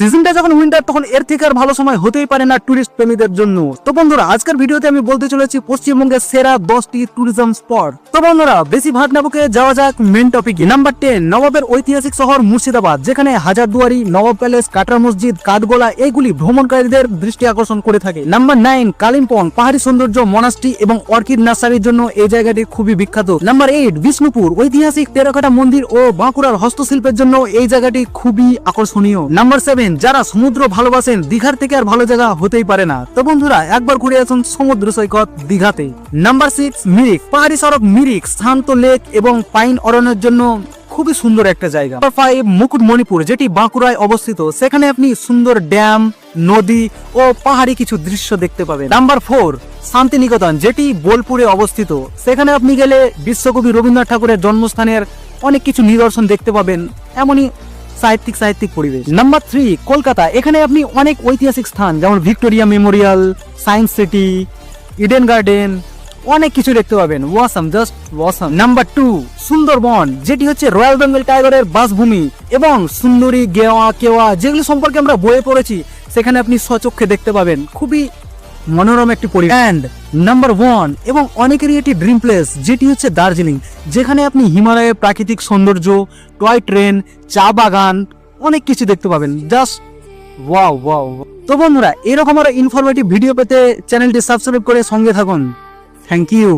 সিজনটা যখন উইন্টার, তখন এর থেকে আর ভালো সময় হতেই পারে না টুরিস্ট প্রেমীদের জন্য। তো বন্ধুরা, আজকের ভিডিওতে আমি বলতে চলেছি পশ্চিমবঙ্গের সেরা দশটি ট্যুরিজম স্পট তো বন্ধুরা বেশি ভাট না বকে যাওয়া যাক মেন টপিকে নাম্বার টেন নবাবের ঐতিহাসিক শহর মুর্শিদাবাদ, যেখানে হাজারদুয়ারি, নবাব প্যালেস কাটরা মসজিদ, কাঠগোলা এইগুলি ভ্রমণকারীদের দৃষ্টি আকর্ষণ করে থাকে। নাম্বার নাইন কালিম্পং, পাহাড়ি সৌন্দর্য মনাস্ট্রি এবং অর্কিড নার্সারির জন্য এই জায়গাটি খুবই বিখ্যাত। নাম্বার এইট বিষ্ণুপুর, ঐতিহাসিক টেরাকোটা মন্দির ও বাঁকুড়ার হস্তশিল্পের জন্য এই জায়গাটি খুবই আকর্ষণীয়। নাম্বার সেভেন যারা সমুদ্র ভালোবাসেন, দীঘার থেকে আর ভালো জায়গা হতেই পারে না। তো বন্ধুরা, একবার ঘুরে আসুন সমুদ্র সৈকত দীঘাতে। নাম্বার সিক্স মিরিক পাহাড়ি সড়ক মিরিক শান্ত লেক এবং পাইন অরণ্যের জন্য খুবই সুন্দর একটা জায়গা। ফাইভ মুকুটমণিপুর, যেটি বাঁকুড়ায় অবস্থিত। সেখানে আপনি সুন্দর ড্যাম, নদী ও পাহাড়ি কিছু দৃশ্য দেখতে পাবেন। নাম্বার ফোর শান্তিনিকেতন, যেটি বোলপুরে অবস্থিত। সেখানে আপনি গেলে বিশ্বকবি রবীন্দ্রনাথ ঠাকুরের জন্মস্থানের অনেক কিছু নিদর্শন দেখতে পাবেন। এমনই সাহিত্যিক সাহিত্যিক পরিবেশ। Number three Kolkata. এখানে আপনি অনেক ঐতিহাসিক স্থান যেমন Victoria Memorial Science City Eden Garden অনেক কিছু দেখতে পাবেন। Awesome just awesome. Number two Sundarban. যেটি হচ্ছে রয়্যাল বেঙ্গল টাইগারের বাসভূমি এবং সুন্দরী গেওয়া কেওয়া যেগুলো সম্পর্কে আমরা বইয়ে পড়েছি সেখানে আপনি স্বচক্ষে দেখতে পাবেন। খুবই মনোরম একটি পরিবেশ। অ্যান্ড নাম্বার ওয়ান এবং অনেকেরই একটি ড্রিম প্লেস যেটি হচ্ছে দার্জিলিং, যেখানে আপনি হিমালয়ের প্রাকৃতিক সৌন্দর্য, টয় ট্রেন, চা বাগান, অনেক কিছু দেখতে পাবেন। জাস্ট ওয়াও ওয়াও তো বন্ধুরা, এরকম আরও ইনফরমেটিভ ভিডিও পেতে চ্যানেলটি সাবস্ক্রাইব করে সঙ্গে থাকুন। Thank you